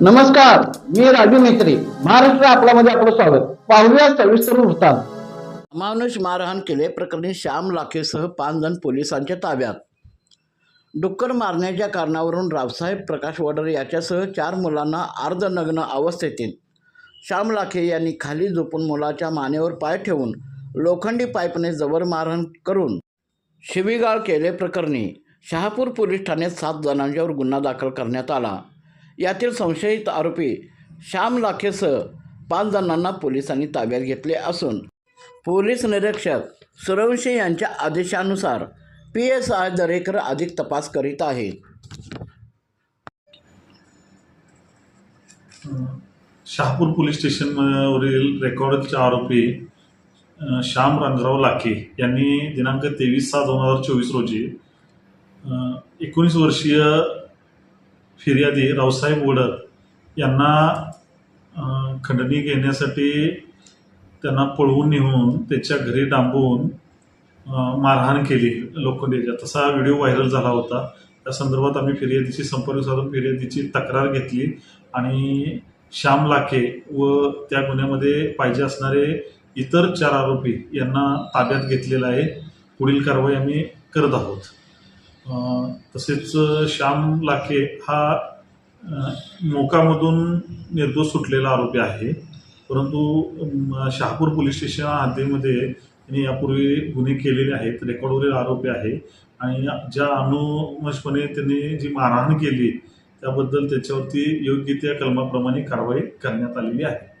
नमस्कार मी राजू मेत्री महाराष्ट्र आपल्यामध्ये आपलं स्वागत. पाहूया सविस्तर वृत्तांत. अमानुष मारहाण केले प्रकरणी श्याम लाखेसह पाच जण पोलिसांच्या ताब्यात. डुक्कर मारण्याच्या कारणावरून रावसाहेब प्रकाश वडर याच्यासह चार मुलांना अर्धनग्न अवस्थेतील. श्याम लाखे यांनी खाली झोपून मुलाच्या मानेवर पाय ठेवून लोखंडी पाईपने जबर मारहाण करून शिवीगाळ केले प्रकरणी शहापूर पोलीस ठाण्यात सात जणांच्यावर गुन्हा दाखल करण्यात आला. यातील संशयित आरोपी श्याम लाखेसह पाच जणांना पोलिसांनी ताब्यात घेतले असून पोलीस निरीक्षक सुरवंशी यांच्या आदेशानुसार पी एस आय दरेकर अधिक तपास करीत आहेत शहापूर पोलीस स्टेशनवरील रेकॉर्डचे आरोपी श्याम रंगराव लाखे यांनी दिनांक तेवीस सहा दोन हजार चोवीस रोजी एकोणीस वर्षीय फिर्यादी रावसाहेब वडर यांना खंडणी घेण्यासाठी त्यांना पळवून नेऊन त्याच्या घरी डांबून मारहाण केली लोखंडेच्या तसा हा व्हिडिओ व्हायरल झाला होता. त्या संदर्भात आम्ही फिर्यादीशी संपर्क साधून फिर्यादीची तक्रार घेतली आणि श्याम लाखे व त्या गुन्ह्यामध्ये पाहिजे असणारे इतर चार आरोपी यांना ताब्यात घेतलेलं आहे. पुढील कारवाई आम्ही करत आहोत. तसेच श्याम लाखे हा मोकामधून निर्दोष सुटलेला आरोपी आहे. परंतु शहापूर पोलीस स्टेशन हद्दीमध्ये त्यांनी यापूर्वी गुन्हे केलेले आहेत रेकॉर्डवरील आरोपी आहे. आणि ज्या अनुमशपणे त्यांनी जी मारहाण केली त्याबद्दल त्याच्यावरती योग्य त्या कलमाप्रमाणे कारवाई करण्यात आलेली आहे.